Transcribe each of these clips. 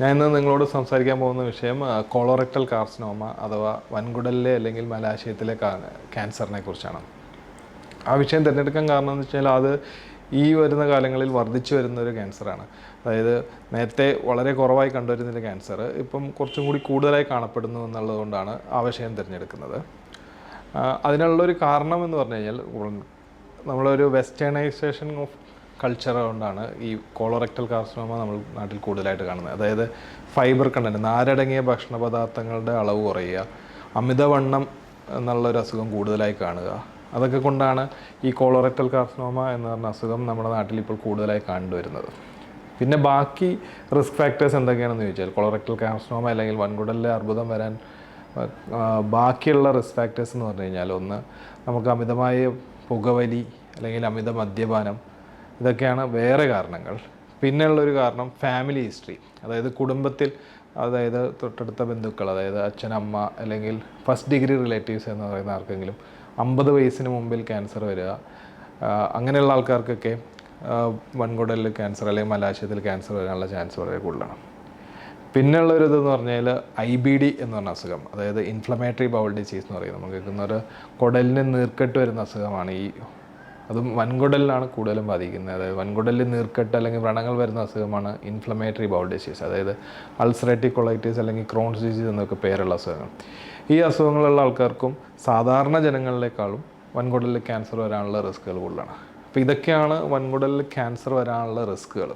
ഞാൻ ഇന്ന് നിങ്ങളോട് സംസാരിക്കാൻ പോകുന്ന വിഷയം കോളോറക്ടൽ കാർസിനോമ അഥവാ വൻകുടലിലെ അല്ലെങ്കിൽ മലാശയത്തിലെ ക്യാൻസറിനെ കുറിച്ചാണ്. ആ വിഷയം തിരഞ്ഞെടുക്കാൻ കാരണം എന്ന് വെച്ചാൽ അത് ഈ വരുന്ന കാലങ്ങളിൽ വർദ്ധിച്ചു വരുന്ന ഒരു ക്യാൻസറാണ് അതായത് നേരത്തെ വളരെ കുറവായി കണ്ടുവരുന്നൊരു ക്യാൻസർ ഇപ്പം കുറച്ചും കൂടി കൂടുതലായി കാണപ്പെടുന്നു എന്നുള്ളതുകൊണ്ടാണ് ആ വിഷയം തിരഞ്ഞെടുക്കുന്നത്. അതിനുള്ളൊരു കാരണം എന്ന് പറഞ്ഞു കഴിഞ്ഞാൽ നമ്മളൊരു വെസ്റ്റേണൈസേഷൻ ഓഫ് കൾച്ചർ കൊണ്ടാണ് ഈ കോളോറെക്ടൽ കാർസിനോമ നമ്മൾ നാട്ടിൽ കൂടുതലായിട്ട് കാണുന്നത്. അതായത് ഫൈബർ കണ്ടന്റ് നാരടങ്ങിയ ഭക്ഷണ പദാർത്ഥങ്ങളുടെ അളവ് കുറയുക അമിതവണ്ണം എന്നുള്ളൊരു അസുഖം കൂടുതലായി കാണുക. അതൊക്കെ കൊണ്ടാണ് ഈ കോളോറെക്ടൽ കാർസിനോമ എന്ന് പറഞ്ഞ അസുഖം നമ്മുടെ നാട്ടിൽ ഇപ്പോൾ കൂടുതലായി കണ്ടുവരുന്നത്. പിന്നെ ബാക്കി റിസ്ക് ഫാക്ടേഴ്സ് എന്തൊക്കെയാണെന്ന് ചോദിച്ചാൽ കൊളറക്ടൽ കാർസിനോമ അല്ലെങ്കിൽ വൻകുടലിലെ അർബുദം വരാൻ ബാക്കിയുള്ള റിസ്ക് ഫാക്ടേഴ്സ് എന്ന് പറഞ്ഞു കഴിഞ്ഞാൽ ഒന്ന് നമുക്ക് അമിതമായ പുകവലി അല്ലെങ്കിൽ അമിത മദ്യപാനം ഇതൊക്കെയാണ് വേറെ കാരണങ്ങൾ. പിന്നെയുള്ളൊരു കാരണം ഫാമിലി ഹിസ്റ്ററി അതായത് കുടുംബത്തിൽ അതായത് തൊട്ടടുത്ത ബന്ധുക്കൾ അതായത് അച്ഛൻ അമ്മ അല്ലെങ്കിൽ ഫസ്റ്റ് ഡിഗ്രി റിലേറ്റീവ്സ് എന്ന് പറയുന്ന ആർക്കെങ്കിലും അമ്പത് വയസ്സിന് മുമ്പിൽ ക്യാൻസർ വരിക അങ്ങനെയുള്ള ആൾക്കാർക്കൊക്കെ വൺകുടലിൽ ക്യാൻസർ അല്ലെങ്കിൽ മലാശയത്തിൽ ക്യാൻസർ വരാനുള്ള ചാൻസ് വളരെ കൂടുതലാണ്. പിന്നെയുള്ള ഒരു ഇതെന്ന് പറഞ്ഞാൽ ഐ ബി ഡി എന്ന് പറഞ്ഞ അസുഖം അതായത് ഇൻഫ്ലമേറ്ററി ബൗൾ ഡിസീസ് എന്ന് പറയുന്നത് നമുക്ക് കേൾക്കുന്ന ഒരു കുടലിന് നീർക്കെട്ട് വരുന്ന അസുഖമാണ് ഈ അതും വൻകുടലിലാണ് കൂടുതലും ബാധിക്കുന്നത്. അതായത് വൻകുടലിൽ നീർക്കെട്ട് അല്ലെങ്കിൽ വ്രണങ്ങൾ വരുന്ന അസുഖമാണ് ഇൻഫ്ലമേറ്ററി ബൗൾ ഡിസീസ് അതായത് അൾസറേറ്റിക് കൊളൈറ്റീസ് അല്ലെങ്കിൽ ക്രോൺസ് ഡിസീസ് എന്നൊക്കെ പേരുള്ള അസുഖങ്ങൾ. ഈ അസുഖങ്ങളുള്ള ആൾക്കാർക്കും സാധാരണ ജനങ്ങളിലേക്കാളും വൻകുടലിൽ ക്യാൻസർ വരാനുള്ള റിസ്ക്കുകൾ കൂടുതലാണ്. അപ്പോൾ ഇതൊക്കെയാണ് വൻകുടലിൽ ക്യാൻസർ വരാനുള്ള റിസ്ക്കുകൾ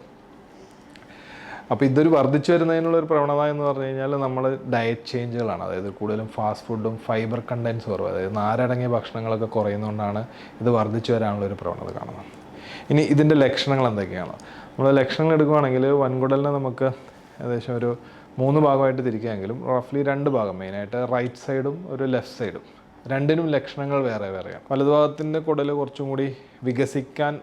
അപ്പോൾ ഇതൊരു വർദ്ധിച്ചു വരുന്നതിനുള്ള ഒരു പ്രവണത എന്ന് പറഞ്ഞു കഴിഞ്ഞാൽ നമ്മൾ ഡയറ്റ് ചേഞ്ചുകളാണ് അതായത് കൂടുതലും ഫാസ്റ്റ് ഫുഡും ഫൈബർ കണ്ടൻസ് കുറവ്. അതായത് നാരടങ്ങിയ ഭക്ഷണങ്ങളൊക്കെ കുറയുന്നതുകൊണ്ടാണ് ഇത് വർദ്ധിച്ചു വരാനുള്ള ഒരു പ്രവണത കാണുന്നത്. ഇനി ഇതിന്റെ ലക്ഷണങ്ങൾ എന്തൊക്കെയാണ്? നമ്മൾ ലക്ഷണങ്ങൾ എടുക്കുകയാണെങ്കിൽ വൻകുടലിനെ നമുക്ക് ഏകദേശം ഒരു മൂന്ന് ഭാഗമായിട്ട് തിരിക്കുകയെങ്കിലും റഫ്ലി രണ്ട് ഭാഗം മെയിനായിട്ട് റൈറ്റ് സൈഡും ഒരു ലെഫ്റ്റ് സൈഡും രണ്ടിനും ലക്ഷണങ്ങൾ വേറെ വേറെയാണ്. വലതുഭാഗത്തിന്റെ കുടൽ കുറച്ചും കൂടി വികസിക്കാൻ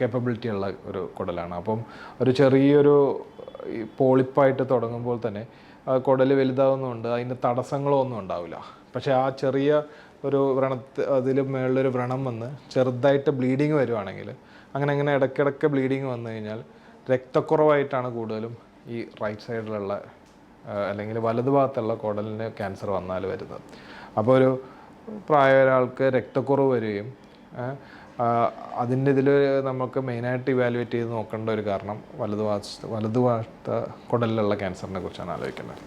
കേപ്പബിലിറ്റി ഉള്ള ഒരു കുടലാണ്. അപ്പം ഒരു ചെറിയൊരു പോളിപ്പായിട്ട് തുടങ്ങുമ്പോൾ തന്നെ കുടൽ വലുതാവുന്നുണ്ട് അതിന്റെ തടസ്സങ്ങളോ ഒന്നും ഉണ്ടാവില്ല. പക്ഷേ ആ ചെറിയ ഒരു വ്രണത്ത് അതിൽ മേളിലൊരു വ്രണം വന്ന് ചെറുതായിട്ട് ബ്ലീഡിങ് വരുവാണെങ്കിൽ അങ്ങനെ അങ്ങനെ ഇടയ്ക്കിടയ്ക്ക് ബ്ലീഡിങ് വന്നു കഴിഞ്ഞാൽ രക്തക്കുറവായിട്ടാണ് കൂടുതലും ഈ റൈറ്റ് സൈഡിലുള്ള അല്ലെങ്കിൽ വലതുഭാഗത്തുള്ള കുടലിന് ക്യാൻസർ വന്നാൽ വരുന്നത്. അപ്പോൾ ഒരു പ്രായ ഒരാൾക്ക് രക്തക്കുറവ് വരികയും അതിന്റെ ഇതിൽ നമുക്ക് മെയിനായിട്ട് ഇവാലുവേറ്റ് ചെയ്ത് നോക്കേണ്ട ഒരു കാരണം വലതുഭാഗത്ത് വലതുഭാഗത്തെ കുടലിലുള്ള ക്യാൻസറിനെ കുറിച്ചാണ് ആലോചിക്കേണ്ടത്.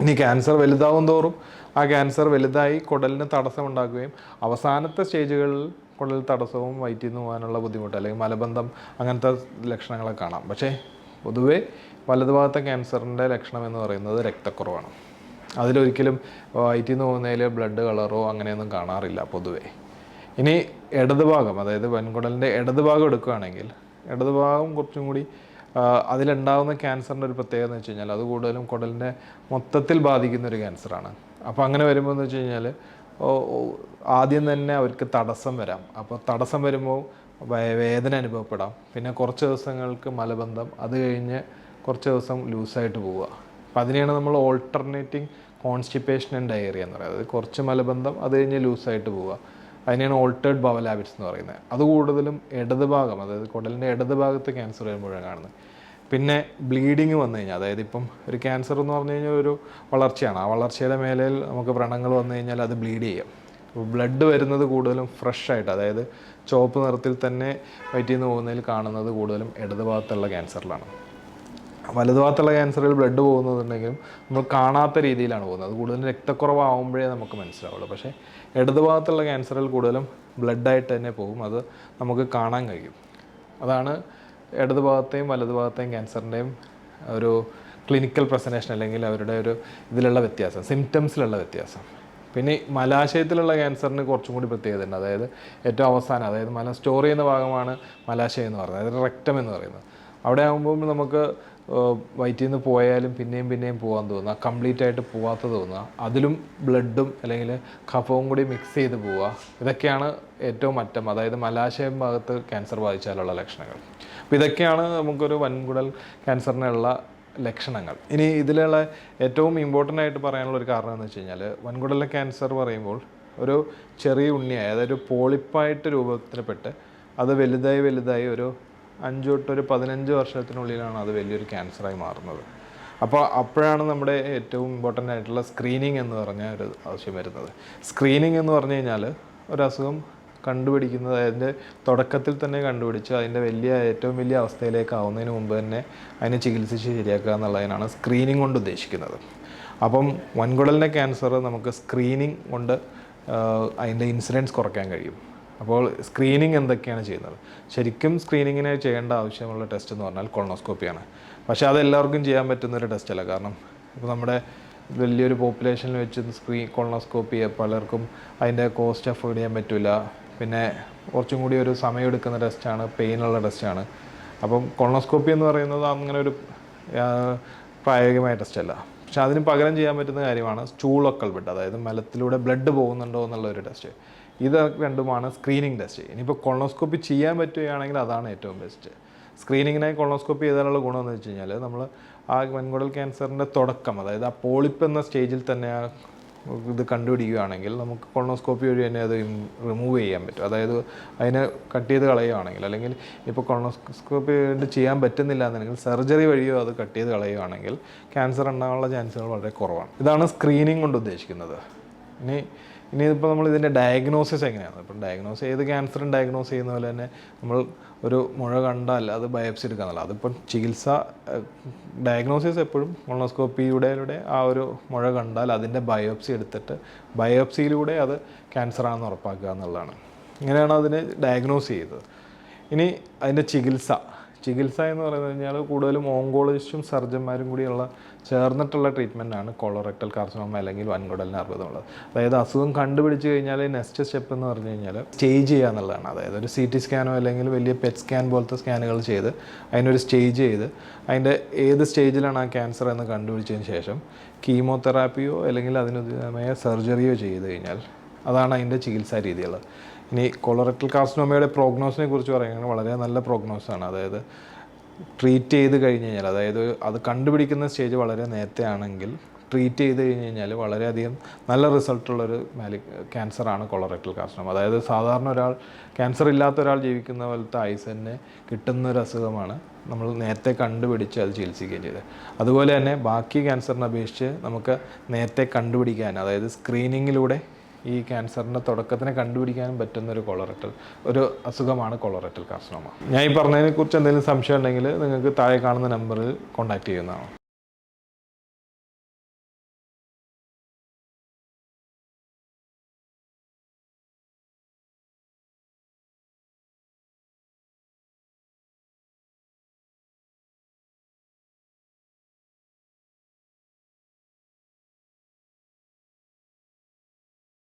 ഇനി ക്യാൻസർ വലുതാവും തോറും ആ ക്യാൻസർ വലുതായി കുടലിന് തടസ്സമുണ്ടാക്കുകയും അവസാനത്തെ സ്റ്റേജുകളിൽ കുടൽ തടസ്സവും വയറ്റിൽ നിന്ന് പോകാനുള്ള ബുദ്ധിമുട്ട് അല്ലെങ്കിൽ മലബന്ധം അങ്ങനത്തെ ലക്ഷണങ്ങളെ കാണാം. പക്ഷേ പൊതുവേ വലതുഭാഗത്തെ ക്യാൻസറിന്റെ ലക്ഷണം എന്ന് പറയുന്നത് രക്തക്കുറവാണ്. അതിലൊരിക്കലും വയറ്റിൽ നിന്ന് പോകുന്നതിൽ ബ്ലഡ് കളറോ അങ്ങനെയൊന്നും കാണാറില്ല പൊതുവേ. ഇനി ഇടതുഭാഗം അതായത് വൻകുടലിന്റെ ഇടതുഭാഗം എടുക്കുകയാണെങ്കിൽ ഇടതുഭാഗം കുറച്ചും കൂടി അതിലുണ്ടാകുന്ന ക്യാൻസറിന്റെ ഒരു പ്രത്യേകത എന്ന് വെച്ച് കഴിഞ്ഞാൽ അത് കൂടുതലും കുടലിനെ മൊത്തത്തിൽ ബാധിക്കുന്ന ഒരു ക്യാൻസറാണ് അപ്പോൾ അങ്ങനെ വരുമ്പോൾ എന്ന് വെച്ച് കഴിഞ്ഞാൽ ആദ്യം തന്നെ അവർക്ക് തടസ്സം വരാം. അപ്പോൾ തടസ്സം വരുമ്പോൾ വേദന അനുഭവപ്പെടാം. പിന്നെ കുറച്ച് ദിവസങ്ങൾക്ക് മലബന്ധം അത് കഴിഞ്ഞ് കുറച്ച് ദിവസം ലൂസായിട്ട് പോവുക. അപ്പോൾ അതിനെയാണ് നമ്മൾ ഓൾട്ടർനേറ്റിംഗ് കോൺസ്റ്റിപ്പേഷൻ ആൻഡ് ഡയറിയ എന്ന് പറയുന്നത്. കുറച്ച് മലബന്ധം അത് കഴിഞ്ഞ് ലൂസായിട്ട് പോവുക. അതിനെയാണ് ഓൾട്ടേഡ് ബവൽ ഹാബിറ്റ്സ് എന്ന് പറയുന്നത്. അത് കൂടുതലും ഇടത് ഭാഗം അതായത് കുടലിന്റെ ഇടത് ഭാഗത്ത് ക്യാൻസർ വരുമ്പോഴാണ് കാണുന്നത്. പിന്നെ ബ്ലീഡിങ് വന്നു കഴിഞ്ഞാൽ അതായത് ഇപ്പം ഒരു ക്യാൻസർ എന്ന് പറഞ്ഞു കഴിഞ്ഞാൽ ഒരു വളർച്ചയാണ്. ആ വളർച്ചയുടെ മേലയിൽ നമുക്ക് വ്രണങ്ങൾ വന്നു കഴിഞ്ഞാൽ അത് ബ്ലീഡ് ചെയ്യും. ബ്ലഡ് വരുന്നത് കൂടുതലും ഫ്രഷ് ആയിട്ട് അതായത് ചുവപ്പ് നിറത്തിൽ തന്നെ വയറ്റിൽ നിന്ന് പോകുന്നതിൽ കാണുന്നത് കൂടുതലും ഇടതുഭാഗത്തുള്ള ക്യാൻസറിലാണ് വലതുഭാഗത്തുള്ള ക്യാൻസറിൽ ബ്ലഡ് പോകുന്നതുണ്ടെങ്കിലും നമ്മൾ കാണാത്ത രീതിയിലാണ് പോകുന്നത്. അത് കൂടുതലും രക്തക്കുറവാകുമ്പോഴേ നമുക്ക് മനസ്സിലാവുള്ളൂ. പക്ഷേ ഇടതുഭാഗത്തുള്ള ക്യാൻസറിൽ കൂടുതലും ബ്ലഡായിട്ട് തന്നെ പോകും. അത് നമുക്ക് കാണാൻ കഴിയും. അതാണ് ഇടതുഭാഗത്തെയും വലതുഭാഗത്തെയും ക്യാൻസറിന്റെയും ഒരു ക്ലിനിക്കൽ പ്രസന്റേഷൻ അല്ലെങ്കിൽ അവരുടെ ഒരു ഇതിലുള്ള വ്യത്യാസം സിംറ്റംസിലുള്ള വ്യത്യാസം. പിന്നെ മലാശയത്തിലുള്ള ക്യാൻസറിന് കുറച്ചും കൂടി പ്രത്യേകത ഉണ്ട്. അതായത് ഏറ്റവും അവസാനം അതായത് മല സ്റ്റോർ ചെയ്യുന്ന ഭാഗമാണ് മലാശയം എന്ന് പറയുന്നത്. അതായത് റെക്റ്റം എന്ന് പറയുന്നത്. അവിടെ ആകുമ്പോൾ നമുക്ക് വയറ്റിൽ നിന്ന് പോയാലും പിന്നെയും പിന്നെയും പോകാൻ തോന്നുക കംപ്ലീറ്റ് ആയിട്ട് പോകാത്ത തോന്നുക അതിലും ബ്ലഡും അല്ലെങ്കിൽ കഫവും കൂടി മിക്സ് ചെയ്ത് പോവുക ഇതൊക്കെയാണ് ഏറ്റവും അറ്റം. അതായത് മലാശയം ഭാഗത്ത് ക്യാൻസർ ബാധിച്ചാലുള്ള ലക്ഷണങ്ങൾ. അപ്പോൾ ഇതൊക്കെയാണ് നമുക്കൊരു വൻകുടൽ ക്യാൻസറിനുള്ള ലക്ഷണങ്ങൾ. ഇനി ഇതിലുള്ള ഏറ്റവും ഇമ്പോർട്ടന്റ് ആയിട്ട് പറയാനുള്ള ഒരു കാരണം എന്ന് വെച്ച് കഴിഞ്ഞാൽ വൻകുടലിലെ ക്യാൻസർ പറയുമ്പോൾ ഒരു ചെറിയ ഉണ്ണിയായി അതായത് ഒരു പോളിപ്പായിട്ട് രൂപത്തിൽപ്പെട്ട് അത് വലുതായി വലുതായി ഒരു അഞ്ച് തൊട്ട് ഒരു പതിനഞ്ച് വർഷത്തിനുള്ളിലാണ് അത് വലിയൊരു ക്യാൻസറായി മാറുന്നത്. അപ്പോൾ അപ്പോഴാണ് നമ്മുടെ ഏറ്റവും ഇമ്പോർട്ടന്റ് ആയിട്ടുള്ള സ്ക്രീനിങ് എന്ന് പറഞ്ഞ ഒരു ആവശ്യം വരുന്നത്. സ്ക്രീനിങ് എന്ന് പറഞ്ഞു കഴിഞ്ഞാൽ ഒരു അസുഖം കണ്ടുപിടിക്കുന്നത് അതിന്റെ തുടക്കത്തിൽ തന്നെ കണ്ടുപിടിച്ച് അതിന്റെ വലിയ ഏറ്റവും വലിയ അവസ്ഥയിലേക്ക് ആവുന്നതിന് മുമ്പ് തന്നെ അതിനെ ചികിത്സിച്ച് ശരിയാക്കുക എന്നുള്ളതിനാണ് സ്ക്രീനിങ് കൊണ്ട് ഉദ്ദേശിക്കുന്നത്. അപ്പം വൻകുടലിന്റെ ക്യാൻസർ നമുക്ക് സ്ക്രീനിങ് കൊണ്ട് അതിന്റെ ഇൻസിഡൻസ് കുറയ്ക്കാൻ കഴിയും. അപ്പോൾ സ്ക്രീനിങ് എന്തൊക്കെയാണ് ചെയ്യുന്നത്? ശരിക്കും സ്ക്രീനിങ്ങിന് ചെയ്യേണ്ട ആവശ്യമുള്ള ടെസ്റ്റ് എന്ന് പറഞ്ഞാൽ കൊളോണോസ്കോപ്പിയാണ് പക്ഷേ അത് എല്ലാവർക്കും ചെയ്യാൻ പറ്റുന്ന ഒരു ടെസ്റ്റ് അല്ല. കാരണം ഇപ്പോൾ നമ്മുടെ വലിയൊരു പോപ്പുലേഷനിൽ വെച്ച് സ്ക്രീൻ കൊളോണോസ്കോപ്പി പലർക്കും അതിന്റെ കോസ്റ്റ് അഫോർഡ് ചെയ്യാൻ പറ്റില്ല പിന്നെ കുറച്ചും കൂടി ഒരു സമയം എടുക്കുന്ന ടെസ്റ്റാണ് പെയിനുള്ള ടെസ്റ്റാണ് അപ്പം കൊളോണോസ്കോപ്പി എന്ന് പറയുന്നത് അങ്ങനെ ഒരു പ്രായോഗികമായ ടെസ്റ്റല്ല പക്ഷെ അതിന് പകരം ചെയ്യാൻ പറ്റുന്ന കാര്യമാണ് സ്റ്റൂളൊക്കൽ ബ്ലഡ് അതായത് മലത്തിലൂടെ ബ്ലഡ് പോകുന്നുണ്ടോ എന്നുള്ള ഒരു ടെസ്റ്റ് ഇത് രണ്ടുമാണ് സ്ക്രീനിങ് ടെസ്റ്റ് ഇനിയിപ്പോൾ കൊളോസ്കോപ്പി ചെയ്യാൻ പറ്റുകയാണെങ്കിൽ അതാണ് ഏറ്റവും ബെസ്റ്റ് സ്ക്രീനിങ്ങിനായി കൊളോസ്കോപ്പി ചെയ്താലുള്ള ഗുണമെന്ന് വെച്ച് കഴിഞ്ഞാൽ നമ്മൾ ആ വൻകുടൽ ക്യാൻസറിന്റെ തുടക്കം അതായത് ആ പോളിപ്പ് എന്ന സ്റ്റേജിൽ തന്നെ ആ ഇത് കണ്ടുപിടിക്കുകയാണെങ്കിൽ നമുക്ക് കൊളോസ്കോപ്പി വഴി തന്നെ അത് റിമൂവ് ചെയ്യാൻ പറ്റും. അതായത് അതിനെ കട്ട് ചെയ്ത് കളയുകയാണെങ്കിൽ അല്ലെങ്കിൽ ഇപ്പോൾ കൊളോസ്കോപ്പി വേണ്ടി ചെയ്യാൻ പറ്റുന്നില്ല എന്നുണ്ടെങ്കിൽ സർജറി വഴിയോ അത് കട്ട് ചെയ്ത് കളയുകയാണെങ്കിൽ ക്യാൻസർ ഉണ്ടാകാനുള്ള ചാൻസുകൾ വളരെ കുറവാണ്. ഇതാണ് സ്ക്രീനിങ് കൊണ്ട് ഉദ്ദേശിക്കുന്നത്. ഇനി ഇനി നമ്മൾ ഇതിന്റെ ഡയഗ്നോസിസ് എങ്ങനെയാണ്? ഇപ്പം ഡയഗ്നോസ് ഏത് ക്യാൻസറും ഡയഗ്നോസ് ചെയ്യുന്ന പോലെ തന്നെ നമ്മൾ ഒരു മുഴ കണ്ടാൽ അത് ബയോപ്സി എടുക്കാന്നല്ല അതിപ്പം ചികിത്സ ഡയഗ്നോസിസ് എപ്പോഴും കൊളോസ്കോപ്പിയുടെ ആ ഒരു മുഴ കണ്ടാൽ അതിന്റെ ബയോപ്സി എടുത്തിട്ട് ബയോപ്സിയിലൂടെ അത് ക്യാൻസറാണെന്ന് ഉറപ്പാക്കുക എന്നുള്ളതാണ്. ഇങ്ങനെയാണ് അതിനെ ഡയഗ്നോസ് ചെയ്തത്. ഇനി അതിന്റെ ചികിത്സ. ചികിത്സ എന്ന് പറയുന്നത് കഴിഞ്ഞാൽ കൂടുതലും ഓങ്കോളജിസ്റ്റും സർജന്മാരും കൂടിയുള്ള ചേർന്നിട്ടുള്ള ട്രീറ്റ്മെന്റാണ് കൊളോറക്ടൽ കാർസിനോമ അല്ലെങ്കിൽ വൻകുടലിന് അർബുദമുള്ളത്. അതായത് അസുഖം കണ്ടുപിടിച്ച് കഴിഞ്ഞാൽ നെക്സ്റ്റ് സ്റ്റെപ്പ് എന്ന് പറഞ്ഞു കഴിഞ്ഞാൽ സ്റ്റേജ് ചെയ്യുക എന്നുള്ളതാണ്. അതായത് ഒരു സി ടി സ്കാനോ അല്ലെങ്കിൽ വലിയ പെറ്റ് സ്കാൻ പോലത്തെ സ്കാനുകൾ ചെയ്ത് അതിനൊരു സ്റ്റേജ് ചെയ്ത് അതിന്റെ ഏത് സ്റ്റേജിലാണ് ആ ക്യാൻസർ എന്ന് കണ്ടുപിടിച്ചതിന് ശേഷം കീമോതെറാപ്പിയോ അല്ലെങ്കിൽ അതിനുതമായ സർജറിയോ ചെയ്ത് കഴിഞ്ഞാൽ അതാണ് അതിന്റെ ചികിത്സാ രീതികൾ ഇനി കൊളറക്ടൽ കാർസിനോമയുടെ പ്രോഗ്നോസിനെ കുറിച്ച് പറയുകയാണെങ്കിൽ വളരെ നല്ല പ്രോഗ്നോസാണ് അതായത് ട്രീറ്റ് ചെയ്ത് കഴിഞ്ഞ് കഴിഞ്ഞാൽ അതായത് അത് കണ്ടുപിടിക്കുന്ന സ്റ്റേജ് വളരെ നേരത്തെ ആണെങ്കിൽ ട്രീറ്റ് ചെയ്ത് കഴിഞ്ഞ് കഴിഞ്ഞാൽ വളരെയധികം നല്ല റിസൾട്ടുള്ളൊരു മാലി ക്യാൻസറാണ് കൊളറക്ടൽ കാർസിനോമ. അതായത് സാധാരണ ഒരാൾ ക്യാൻസർ ഇല്ലാത്ത ഒരാൾ ജീവിക്കുന്ന പോലത്തെ ആയുസ് തന്നെ കിട്ടുന്ന ഒരു അസുഖമാണ് നമ്മൾ നേരത്തെ കണ്ടുപിടിച്ച് അത് ചികിത്സിക്കുകയും ചെയ്തത്. അതുപോലെ തന്നെ ബാക്കി ക്യാൻസറിനെ അപേക്ഷിച്ച് നമുക്ക് നേരത്തെ കണ്ടുപിടിക്കാൻ അതായത് സ്ക്രീനിങ്ങിലൂടെ ഈ ക്യാൻസറിന്റെ തുടക്കത്തിനെ കണ്ടുപിടിക്കാനും പറ്റുന്ന ഒരു കൊളറക്ടൽ ഒരു അസുഖമാണ് കൊളറക്ടൽ കാർസിനോമ. ഞാൻ ഈ പറഞ്ഞതിനെക്കുറിച്ച് എന്തെങ്കിലും സംശയം ഉണ്ടെങ്കിൽ നിങ്ങൾക്ക് താഴെ കാണുന്ന നമ്പറിൽ കോൺടാക്ട് ചെയ്യുന്നതാണ്.